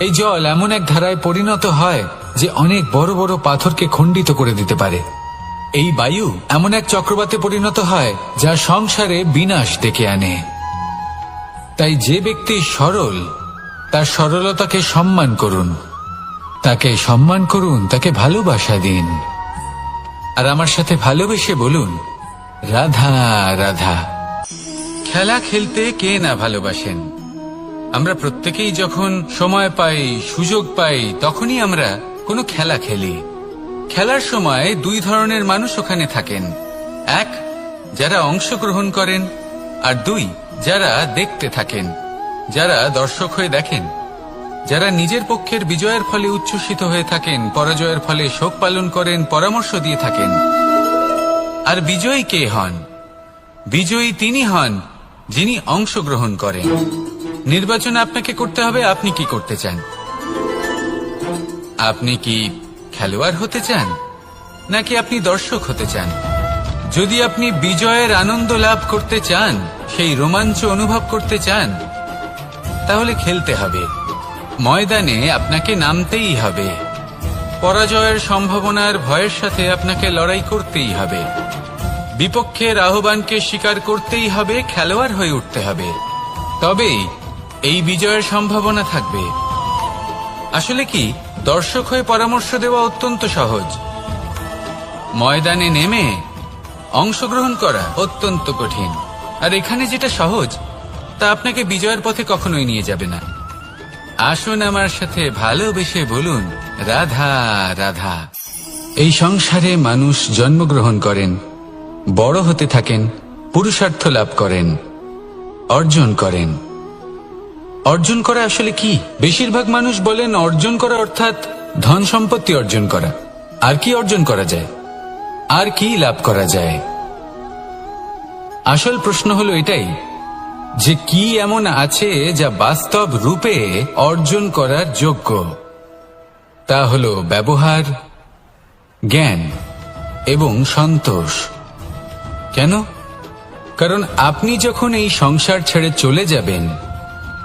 এই জল এমন এক ধারায় পরিণত হয় যে অনেক বড় বড় পাথরকে খণ্ডিত করে দিতে পারে। এই বায়ু এমন এক চক্রবাতে পরিণত হয় যা সংসারে বিনাশ ডেকে আনে। তাই যে ব্যক্তি সরল, তার সরলতাকে সম্মান করুন। তাকে সম্মান করুন, তাকে ভালোবাসা দিন। আর আমার সাথে ভালোবেসে বলুন, রাধা রাধা। খেলা খেলতে কে না ভালোবাসেন? আমরা প্রত্যেকেই যখন সময় পাই, সুযোগ পাই, তখনই আমরা কোনো খেলা খেলি। খেলার সময় দুই ধরনের মানুষ ওখানে থাকেন। এক, যারা অংশগ্রহণ করেন, আর দুই, যারা দেখতে থাকেন, যারা দর্শক হয়ে দেখেন। যারা নিজের পক্ষের বিজয়ের ফলে উচ্ছ্বসিত হয়ে থাকেন, পরাজয়ের ফলে শোক পালন করেন, পরামর্শ দিয়ে থাকেন। আর বিজয়ী কে হন? বিজয়ী তিনি হন যিনি অংশগ্রহণ করেন। নির্বাচন আপনাকে করতে হবে, আপনি কি করতে চান? আপনি কি খেলোয়াড় হতে চান? নাকি আপনি দর্শক হতে চান? যদি আপনি বিজয়ের আনন্দ লাভ করতে চান, সেই রোমাঞ্চ অনুভব করতে চান, তাহলে খেলতে হবে। ময়দানে আপনাকে নামতেই হবে। পরাজয়ের সম্ভাবনার ভয়ের সাথে আপনাকে লড়াই করতেই হবে। বিপক্ষের আহ্বানকে স্বীকার করতেই হবে, খেলোয়াড় হয়ে উঠতে হবে। তবেই এই বিজয়ের সম্ভাবনা থাকবে। আসলে কি, দর্শক হয়ে পরামর্শ দেওয়া অত্যন্ত সহজ। ময়দানে নেমে অংশগ্রহণ করা অত্যন্ত কঠিন। আর এখানে যেটা সহজ, তা আপনাকে বিজয়ের পথে কখনোই নিয়ে যাবে না। আসুন আমার সাথে ভালোবেসে বলুন, রাধা রাধা। এই সংসারে মানুষ জন্মগ্রহণ করেন, বড় হতে থাকেন, পুরুষার্থ লাভ করেন, অর্জন করেন। অর্জন করা আসলে কি? বেশিরভাগ মানুষ বলেন অর্জন করা অর্থাৎ ধন সম্পত্তি অর্জন করা। আর কি অর্জন করা যায়? আর কি লাভ করা যায়? আসল প্রশ্ন হলো এটাই যে কি এমন আছে যা বাস্তব রূপে অর্জন করার যোগ্য? তা হল ব্যবহার, জ্ঞান এবং সন্তোষ। কেন? কারণ আপনি যখন এই সংসার ছেড়ে চলে যাবেন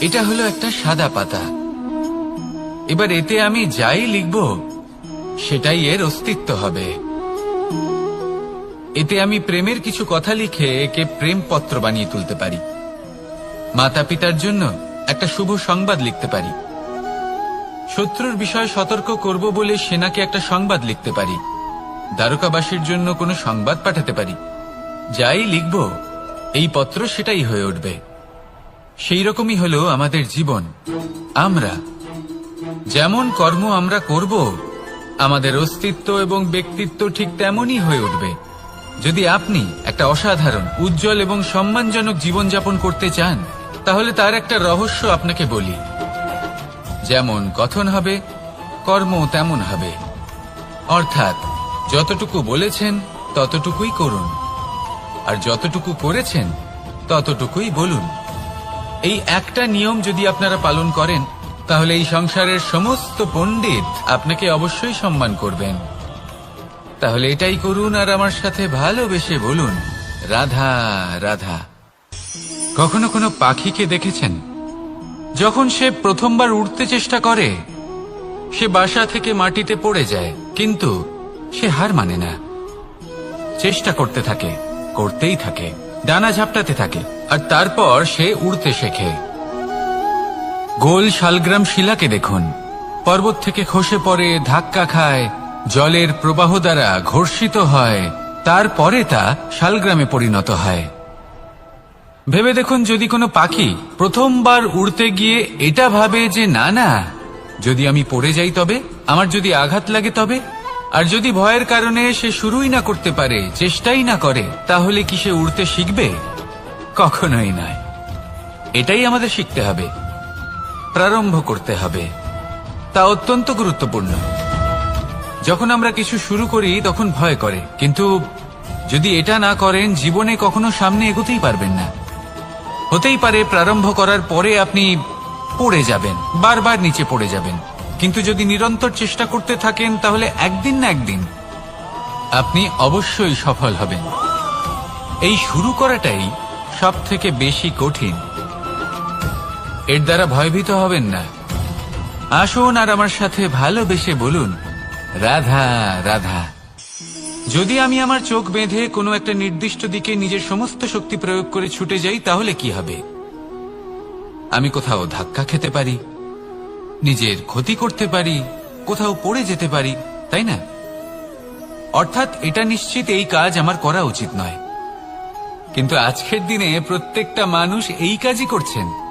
এটা হলো একটা সাদা পাতা। এবার এতে আমি যাই লিখব, সেটাই এর অস্তিত্ব হবে। এতে আমি প্রেমের কিছু কথা লিখে একে প্রেম পত্র বানিয়ে তুলতে পারি। মাতা পিতার জন্য একটা শুভ সংবাদ লিখতে পারি। শত্রুর বিষয়ে সতর্ক করব বলে সেনাকে একটা সংবাদ লিখতে পারি। দ্বারকাবাসীর জন্য কোনো সংবাদ পাঠাতে পারি। যাই লিখব, এই পত্র সেটাই হয়ে উঠবে। সেই রকমই হলো আমাদের জীবন। আমরা, যেমন কর্ম আমরা করব, আমাদের অস্তিত্ব এবং ব্যক্তিত্ব ঠিক তেমনই হয়ে উঠবে। যদি আপনি একটা অসাধারণ, উজ্জ্বল এবং সম্মানজনক জীবনযাপন করতে চান, তাহলে তার একটা রহস্য আপনাকে বলি। যেমন কথন হবে কর্ম তেমন হবে। অর্থাৎ, যতটুকু বলেছেন, ততটুকুই করুন। আর যতটুকু করেছেন, ততটুকুই বলুন। এই একটা নিয়ম যদি আপনারা পালন করেন, তাহলে এই সংসারের সমস্ত পণ্ডিত আপনাকে অবশ্যই সম্মান করবেন। তাহলে এটাই করুন আর আমার সাথে ভালোবেসে বলুন, রাধা রাধা। কখনো কোনো পাখিকে দেখেছেন? যখন সে প্রথমবার উঠতে চেষ্টা করে, সে বাসা থেকে মাটিতে পড়ে যায়, কিন্তু সে হার মানে না। চেষ্টা করতে থাকে, করতেই থাকে, ডানা ঝাপটাতে থাকে। আর তারপর সে উড়তে শেখে। গোল শালগ্রাম শিলাকে দেখুন। পর্বত থেকে খসে পড়ে, ধাক্কা খায়, জলের প্রবাহ দ্বারা ঘর্ষিত হয়, তারপরে তা শালগ্রামে পরিণত হয়। ভেবে দেখুন যদি কোনো পাখি প্রথমবার উড়তে গিয়ে এটা ভাবে যে, না না, যদি আমি পড়ে যাই তবে, আমার যদি আঘাত লাগে তবে, আর যদি ভয়ের কারণে সে শুরুই না করতে পারে, চেষ্টাই না করে, তাহলে কি সে উড়তে শিখবে? কখনোই নয়। এটাই আমাদের শিখতে হবে। প্রারম্ভ করতে হবে। তা অত্যন্ত গুরুত্বপূর্ণ। যখন আমরা কিছু শুরু করি, তখন ভয় করে। কিন্তু যদি এটা না করেন, জীবনে কখনো সামনে এগোতেই পারবেন না। হতেই পারে প্রারম্ভ করার পরে আপনি পড়ে যাবেন, বারবার নিচে পড়ে যাবেন। কিন্তু যদি নিরন্তর চেষ্টা করতে থাকেন, তাহলে একদিন না একদিন আপনি অবশ্যই সফল হবেন। এই শুরু করাটাই সব থেকে বেশি কঠিন। এর দ্বারা ভয়ভীত হবেন না। আসুন আর আমার সাথে ভালোবেসে বলুন, রাধা রাধা। যদি আমি আমার চোখ বেঁধে কোনো একটা নির্দিষ্ট দিকে নিজের সমস্ত শক্তি প্রয়োগ করে ছুটে যাই, তাহলে কি হবে? আমি কোথাও ধাক্কা খেতে পারি, নিজের ক্ষতি করতে পারি, কোথাও পড়ে যেতে পারি, তাই না? অর্থাৎ এটা নিশ্চিত এই কাজ আমার করা উচিত নয়। কিন্তু আজকের দিনে প্রত্যেকটা মানুষ এই কাজই করছেন।